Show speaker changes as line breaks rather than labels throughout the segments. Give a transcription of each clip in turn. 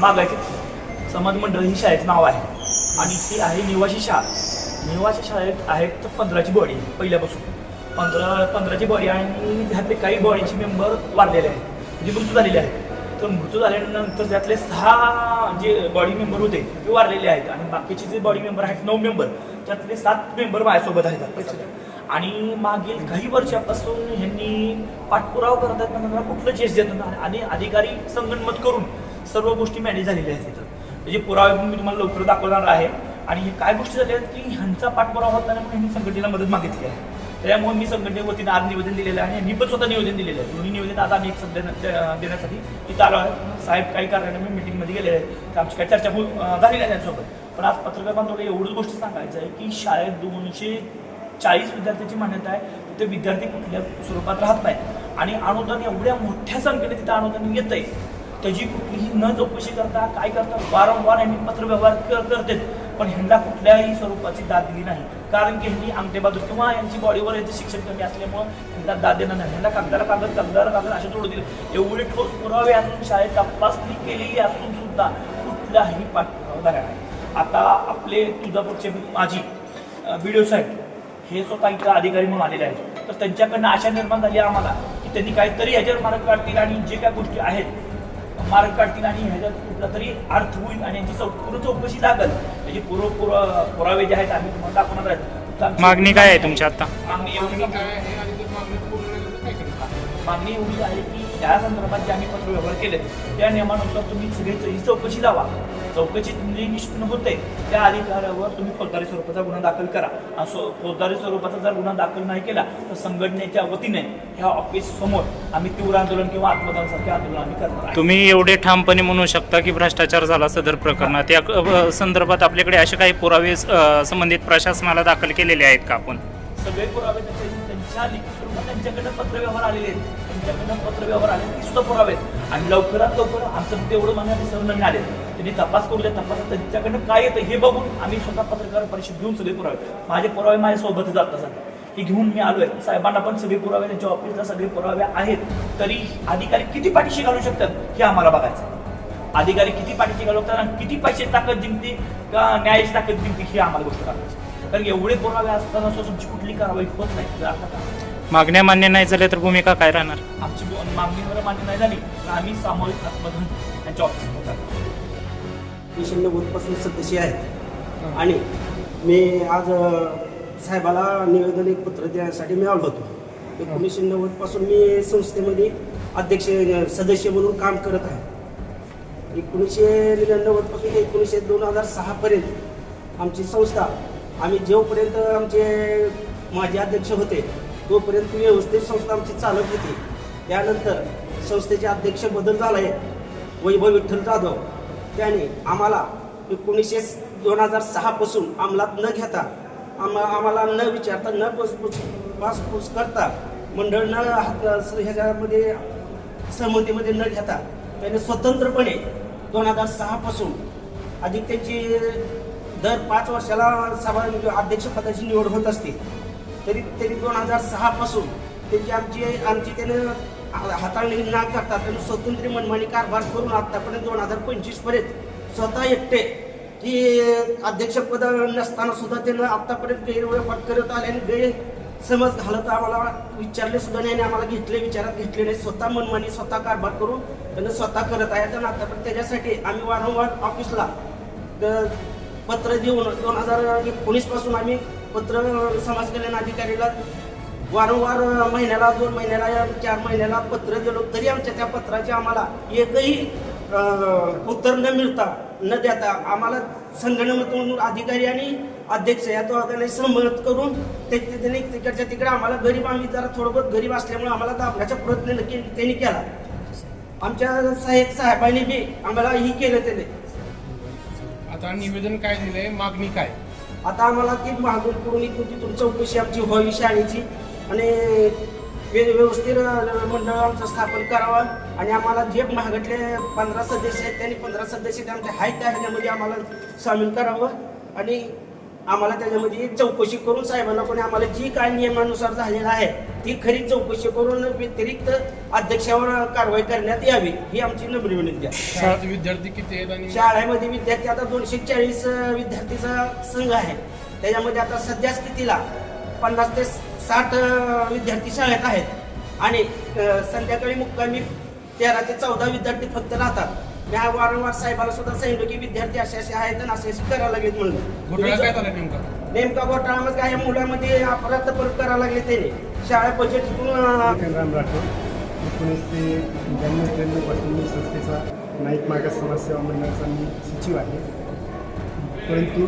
मागायचे समाज मंडळ ही शाळेचं नाव आहे. आणि ती आहे निवासी शाळा. निवासी शाळेत आहेत तर पंधराची बॉडी पहिल्यापासून. पंधरा पंधराची बॉडी आणि त्यातले काही बॉडीचे मेंबर वाढलेले आहेत. म्हणजे जे मृत्यू झालेले आहेत. तर मृत्यू झाल्यानंतर त्यातले सहा जे बॉडी मेंबर होते ते वारलेले आहेत. आणि बाकीचे जे बॉडी मेंबर आहेत नऊ मेंबर त्यातले सात मेंबर माझ्यासोबत आहेत आणि मागील काही वर्षापासून ह्यांनी पाठपुरावा करत आहेत त्यांना कुठलं चेस देत नाही आणि अधिकारी संगणमत करून सर्व गोष्टी मॅनेज झालेल्या आहेत तिथं. म्हणजे पुरावे मी तुम्हाला लवकर दाखवणार आहे. आणि हे काय गोष्टी झाल्या आहेत की ह्यांचा पाठपुरावा होत नाही म्हणून ह्यांनी संघटनेला मदत मागितली आहे. त्यामुळे मी संघटनेवरतीनं आज निवेदन दिलेलं आहे आणि मी पण स्वतः निवेदन दिलेलं आहे. दोन्ही निवेदन आज आम्ही एक सध्या देण्यासाठी इथं आलो आहे. साहेब काही कारणाने मी मिटिंगमध्ये गेलेले आहेत. तर आमची काही चर्चा झालेली आहे त्यांच्यासोबत. पण आज पत्रकार बांधवला एवढंच गोष्ट सांगायचं आहे की शाळेत दोनशे चाळीस विद्यार्थ्यांची मान्यता आहे तिथे विद्यार्थी कुठल्या स्वरूपात राहत नाहीत. आणि अनुदान एवढ्या मोठ्या संख्येने तिथं अनुदान येत आहे त्याची कुठलीही न चौकशी करता काय करता वारंवार यांनी पत्रव्यवहार क- करतात पण ह्यांना कुठल्याही स्वरूपाची दाद दिली नाही. कारण की ह्यांनी अंगठेबाजू किंवा यांची बॉडीवर याचं शिक्षण कमी असल्यामुळं ह्यांना दाद देणार नाही. ह्यांना कागदाला कागद कागदाला कागद असे जोडून दिले. एवढे ठोस पुरावे असून शाळेत तपासणी केलेली असून सुद्धा कुठलाही पाठपुरावा झाला नाही. आता आपले तुळजापूरचे माजी व्हिडिओ साहेब हे स्वतः इथं अधिकारी म्हणून आलेले आहेत तर त्यांच्याकडनं आशा निर्माण झाली आम्हाला की त्यांनी काहीतरी ह्याच्यावर मार्ग काढतील आणि जे काय गोष्टी आहेत मार्ग काढतील आणि ह्याच्यात कुठला तरी अर्थ होईल आणि यांची चौ पूर्ण चौकशी लागल. त्याचे पूर्व पुरा- पुरावे जे आहेत आम्ही तुम्हाला दाखवणार आहेत.
मागणी काय आहे तुमची आता?
मागणी एवढी?
मागणी
एवढी आहे की त्या संदर्भात जे आम्ही पत्र व्यवहार केले त्या नियमानुसार तुम्ही सगळी ही चौकशी लावा. चौकशी तुम्ही निष्पन्न होते त्या अधिकाऱ्यावर तुम्ही फौजदारी स्वरूपाचा गुन्हा दाखल करा. असं फौजदारी स्वरूपाचा जर गुन्हा दाखल नाही केला तर संघटनेच्या वतीने ह्या ऑफिस समोर आम्ही तीव्र आंदोलन किंवा आत्मदानासारखे आंदोलन आम्ही करणार
तुम्ही एवढे ठामपणे म्हणू शकता की भ्रष्टाचार झाला सदर प्रकरणात. या संदर्भात आपल्याकडे असे काही पुरावे संबंधित प्रशासनाला दाखल केलेले आहेत का आपण?
सगळे पुरावे त्यांच्या त्यांच्या लिखित स्वरूपात त्यांच्याकडनं पत्रव्यवहार आलेले आहेत. त्यांच्याकडनं पत्रव्यवहार आले ती सुद्धा पुरावे आणि लवकरात लवकर आमचं तेवढं म्हणण्यात विसरून आले. त्यांनी तपास करू तपासात तपास त्यांच्याकडनं काय येतं हे बघून आम्ही स्वतः पत्रकार परिषद घेऊन सगळे पुरावे. माझे पुरावे माझ्यासोबतच जात सध्या. हे घेऊन मी आलोय. साहेबांना पण सगळे पुरावे त्यांच्या ऑफिसला सगळे पुरावे आहेत. तरी अधिकारी किती पाठीशी घालू शकतात हे आम्हाला बघायचं आहे. अधिकारी किती पाठीशी घालवतात आणि किती पैसे ताकद जिंकते का न्यायाची ताकद जिंकते हे आम्हाला गोष्ट करायची कारण एवढे पुरावे असताना तुमची कुठली कारवाई होत नाही. जर आता
मागण्या मान्य नाही झाल्या तर भूमिका काय राहणार?
आमची बो- मागणीवर मान्य नाही झाली तर आम्ही सामूहिक आत्मधन.
एकोणीसशे नव्वदपासून सदस्य आहे आणि मी आज साहेबाला निवेदन एक पत्र देण्यासाठी मी आलो होतो. एकोणीसशे नव्वदपासून मी संस्थेमध्ये अध्यक्ष सदस्य म्हणून काम करत आहे. एकोणीसशे नव्वदपासून ते एकोणीसशे दोन हजार सहापर्यंत आमची संस्था आम्ही जोपर्यंत आमचे माजी अध्यक्ष होते तोपर्यंत व्यवस्थित संस्था आमची चालत होती. त्यानंतर संस्थेचे अध्यक्ष बदल झाला आहे वैभव विठ्ठल जाधव. त्याने आम्हाला एकोणीसशे दोन हजार सहापासून अंमलात न घेता आम्हा आम्हाला न विचारता न पासपूस पासपूस करता मंडळ न हात ह्याच्यामध्ये सहमतीमध्ये न घेता त्याने स्वतंत्रपणे दोन हजार सहापासून अधिक त्यांची दर पाच वर्षाला सभा म्हणजे अध्यक्षपदाची निवड होत असते. तरी तरी दोन हजार सहापासून त्यांची आमची आमची त्यानं हाताळणी न करता त्यानं स्वतंत्र मनमानी कारभार करून आतापर्यंत दोन हजार पंचवीसपर्यंत स्वतः एकटे की अध्यक्षपद नसताना सुद्धा त्यानं आतापर्यंत गैरव्यवहार करत आले आणि गैर समज घालत आम्हाला विचारले सुद्धा नाही आणि आम्हाला घेतले विचारात घेतले नाही. स्वतः मनमानी स्वतः कारभार करून त्यांना स्वतः करत आहे तर आतापर्यंत त्याच्यासाठी आम्ही वारंवार ऑफिसला पत्र देऊन दोन हजार एकोणीसपासून आम्ही पत्र समाज कल्याण अधिकारीला वारंवार महिन्याला दोन महिन्याला चार महिन्याला पत्र दिलो तरी आमच्या त्या पत्राचे आम्हाला एकही उत्तर न मिळता न देता आम्हाला संगणमधून अधिकारी आणि अध्यक्ष या दोघांनी सहमत करून ते त्यांनी तिकडच्या तिकडे आम्हाला गरीब आम्ही जरा थोडं बहुत गरीब असल्यामुळे आम्हाला दाबण्याचा प्रयत्न त्यांनी केला. आमच्या साहेब साहेबांनी बी आम्हाला ही केलं त्याने.
आता निवेदन काय दिलंय? मागणी काय?
आता आम्हाला ती मागून करून इथून तिथून चौकशी आमची व्हावी शाळेची. आणि व्यवस्थित मंडळ आमचं स्थापन करावं. आणि आम्हाला जे महागडले पंधरा सदस्य आहेत त्यांनी पंधरा सदस्य ते आमच्या हाय ह्याच्यामध्ये आम्हाला सामील करावं. आणि आम्हाला त्याच्यामध्ये चौकशी करून साहेबांना पण आम्हाला जी काय नियमानुसार झालेलं आहे ती खरी चौकशी करून व्यतिरिक्त अध्यक्षावर कारवाई करण्यात यावी ही आमची नम्र विनंती आहे.
विद्यार्थी किती आहेत
शाळेमध्ये विद्यार्थी आता दोनशे चाळीस विद्यार्थीचा संघ आहे. त्याच्यामध्ये आता सध्या स्थितीला पन्नास ते साठ विद्यार्थी शाळेत आहेत. आणि संध्याकाळी मुक्कामी तेरा ते चौदा विद्यार्थी फक्त राहतात. मी हा वारंवार साहेबाला सुद्धा सांगितलं की विद्यार्थी असे असे आहेत आणि असे असे करायला लागलेत
घोटाळा काय
म्हणलं
झाला नेमका?
नेमका घोटाळा मग काय? या मुलामध्ये अपराध परत करायला लागले त्याने. शाळा बजेटतून
राम राठोड एकोणीसशे ब्याण्णव त्र्याण्णवपासून मी संस्थेचा नाईक मागास समाज सेवा मंडळाचा मी सचिव आहे. परंतु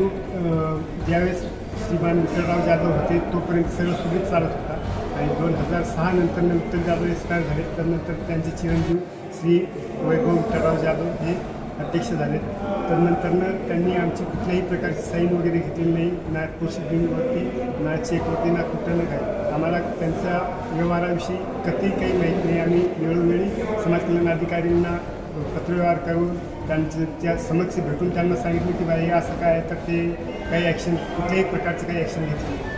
ज्यावेळेस श्रीमान विठ्ठलराव जाधव होते तोपर्यंत सगळं सुरळीत चालत होता. आणि दोन हजार सहा नंतर विठ्ठल जाधव एक्सपायर झाले तर नंतर त्यांचे चिरंजीव श्री वैभव विठ्ठलराव जाधव हे अध्यक्ष झाले. तर नंतरनं त्यांनी आमची कुठल्याही प्रकारची साईन वगैरे घेतलेली नाही. ना बिलवरती ना चेकवरती ना कुठं ना काय. आम्हाला त्यांच्या व्यवहाराविषयी कधीही काही माहीत नाही. आम्ही वेळोवेळी समाज कल्याण अधिकाऱ्यांना पत्रव्यवहार करून त्यांचे त्या समक्ष भेटून त्यांना सांगितलं की बाई हे असं काय तर ते काही ॲक्शन कुठल्याही प्रकारचं काही ॲक्शन घेतली